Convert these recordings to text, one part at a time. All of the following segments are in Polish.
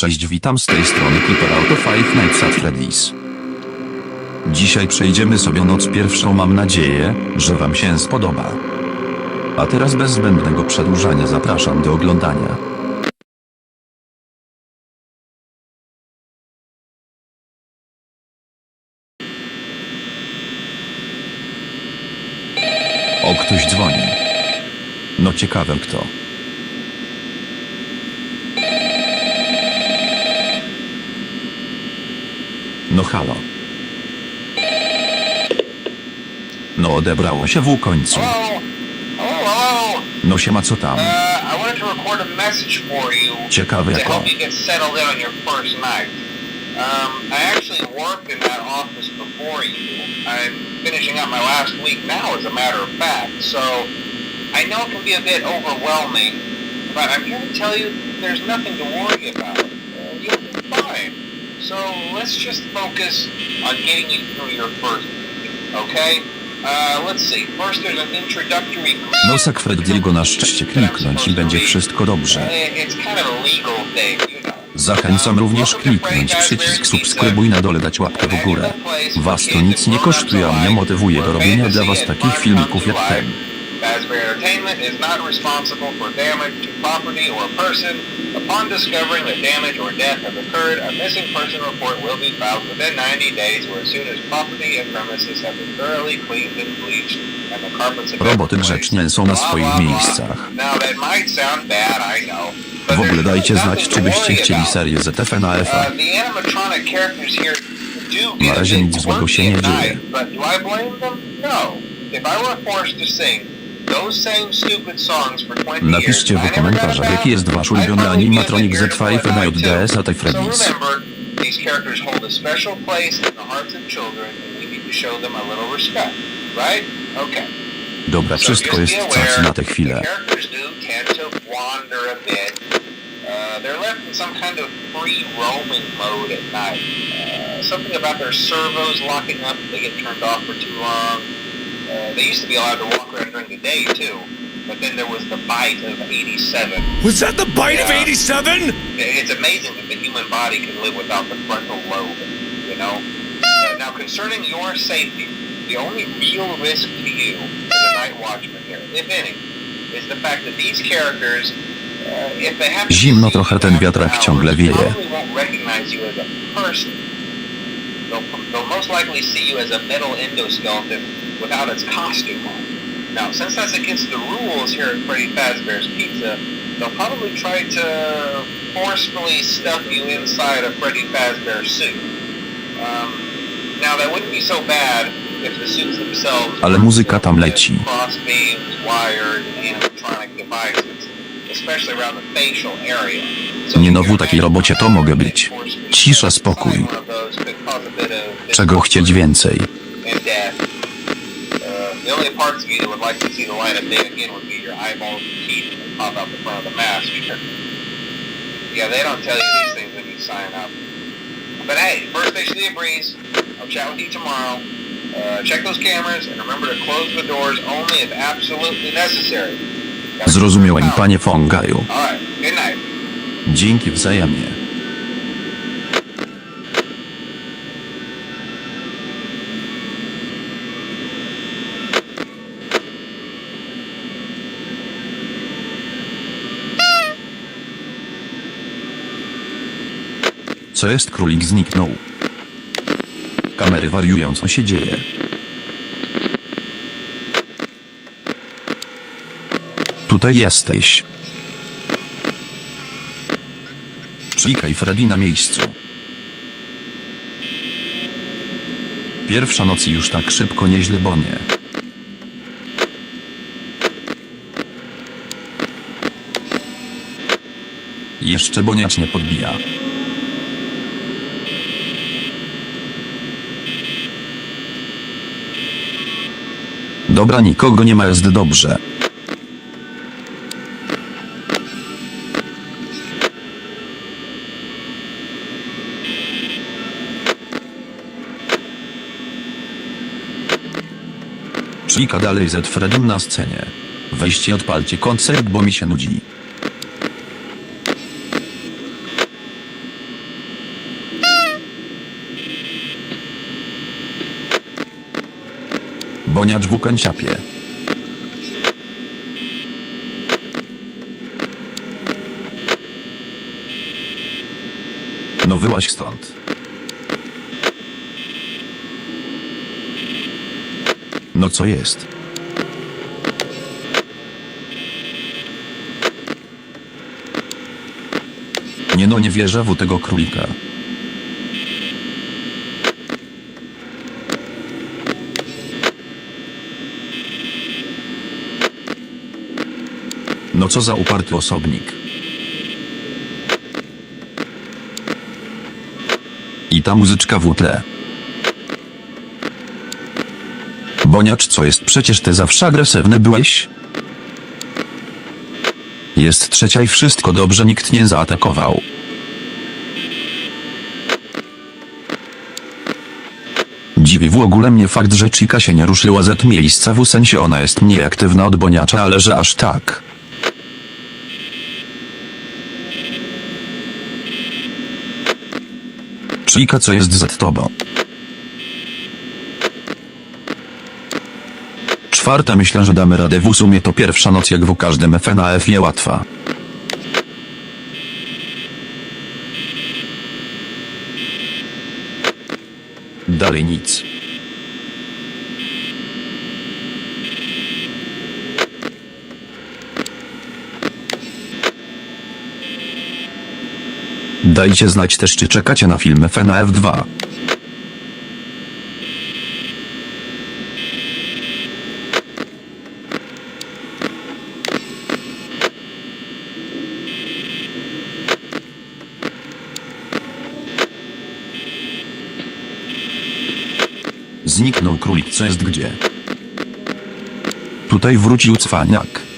Cześć, witam z tej strony Clipper Auto Five Nights at Freddy's. Dzisiaj przejdziemy sobie noc pierwszą, mam nadzieję, że Wam się spodoba. A teraz bez zbędnego przedłużania zapraszam do oglądania. O, ktoś dzwoni. No ciekawe kto. No halo. No odebrało się w końcu. Hello? Hello? No siema co tam? Uh, I wanted to record a message for you Ciekawe to jako. help you get settled in on your first night. Um, I actually worked in that office before you. I'm finishing up my last week now, as a matter of fact. So I know it can be a bit overwhelming, but I'm here to tell you there's nothing to worry about. Uh, you'll be fine. So let's just focus on getting you through your first week, okay? Uh, let's see. First, there's an introductory Nosek Freddiego na szczęście kliknąć i będzie wszystko dobrze. It's kind of a legal thing, you know. Zachęcam również kliknąć przycisk subskrybuj na dole dać łapkę w górę. Was to nic nie kosztuje, a mnie motywuje do robienia dla was takich filmików jak ten. Fazbear Entertainment is not responsible for damage to property or person. Upon discovering that damage or death has occurred, a missing person report will be filed within 90 days or as soon as property and premises have been thoroughly cleaned and bleached and the carpets have been Roboty replaced. grzecznie są na Blah, swoich blah, blah. miejscach. Now that might sound bad, I know. but W ogóle dajcie znać, czy byście chcieli serię ZF na Uh, FA. the animatronic characters here do Na razie nic złego się nie dzieje. night, But do I blame them? No. If I were forced to sing those same stupid songs for 20 Napiszcie w komentarzach, jaki jest wasz ulubiony probably be a bit animatronic irritable Z5 at na. JDS at So Freddy's. remember, these characters hold a special place in the hearts of children, and we need to show them a little respect, right? Okay. Dobra, wszystko jest cacy na tę chwilę. Uh. Uh, something about their servos locking up if they get turned off for too long. Uh, they used to be allowed to walk around day too, but then there was the bite of 87. Was that the bite of 87? It's amazing that the human body can live without the frontal lobe, you know? Now, concerning your safety, the only real risk to you as a night watchman here, if any, is the fact that these characters, uh, if they have to Zimno see trochę, you ten after wiatrak ciągle wieje. probably won't recognize you as a person. They'll, they'll most likely see you as a metal endoskeleton without its costume on. Now, since that's against the rules here at Freddy Fazbear's Pizza, they'll probably try to forcefully stuff you inside a Freddy Fazbear suit. Um, now, that wouldn't be so bad if the suits themselves Ale muzyka tam leci. cross beams, wired, and animatronic devices, especially around the facial area. So Nie no, w takiej robocie to mogę być. Cisza, spokój. Czego chcieć więcej? and death. Like to see the light of day again would be your eyeballs and teeth pop out the front of the mask. yeah, they don't tell you these things when you sign up. But hey, first station of the breeze. I'll chat with you tomorrow. Uh, check those cameras and remember to close the doors only if absolutely necessary. Zrozumiałem, panie Fongaju. All right. Good night. Dzięki wzajemnie. Co jest królik zniknął? Kamery wariują, co się dzieje? Tutaj jesteś. Klikaj Freddy na miejscu. Pierwsza noc już tak szybko nieźle, bo nie. Jeszcze boniacz nie podbija. Dobra, nikogo nie ma, jest dobrze. Klika dalej z Fredem na scenie. Weźcie odpalcie koncert, bo mi się nudzi. Boniacz w kęciapie. No wyłaź stąd. No co jest? Nie no nie wierzę w tego królika. No co za uparty osobnik. I ta muzyczka w tle. Boniacz co jest przecież ty zawsze agresywny byłeś? Jest trzecia i wszystko dobrze nikt nie zaatakował. Dziwi w ogóle mnie fakt, że Chica się nie ruszyła z miejsca w sensie ona jest mniej aktywna od Boniacza, ale że aż tak. Chica co jest z tobą? Czwarta myślę, że damy radę w sumie to pierwsza noc jak w każdym FNAF nie łatwa. Dalej nic. Dajcie znać też czy czekacie na film FNAF 2. Zniknął królik, co jest gdzie? Tutaj wrócił cwaniak.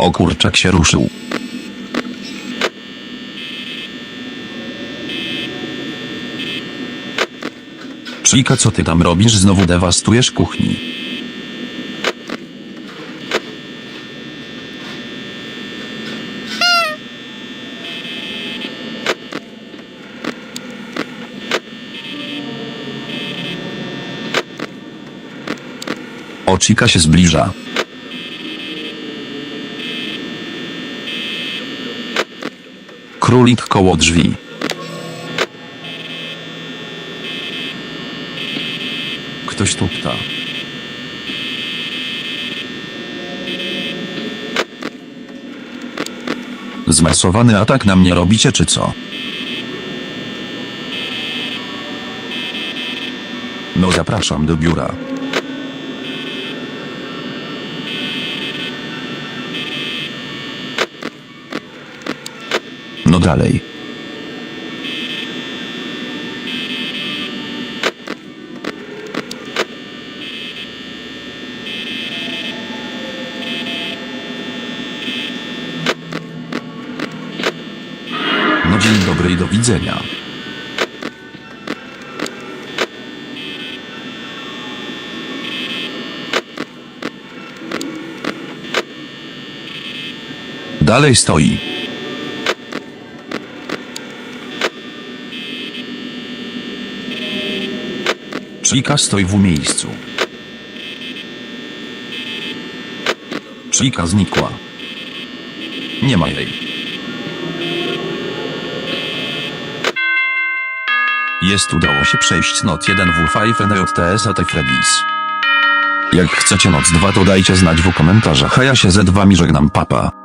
O kurczak się ruszył. Czika, co ty tam robisz? Znowu dewastujesz kuchni. O, Chica się zbliża. Królik koło drzwi. Ktoś tu pta. Zmasowany atak na mnie robicie czy co? No zapraszam do biura. Dalej. No dzień dobry i do widzenia. Dalej stoi. Chica stoi w miejscu. Chica znikła. Nie ma jej. Jest udało się przejść noc 1 w 5 NJTS at Freddy's. Jak chcecie noc 2 to dajcie znać w komentarzach, a ja się z wami żegnam papa.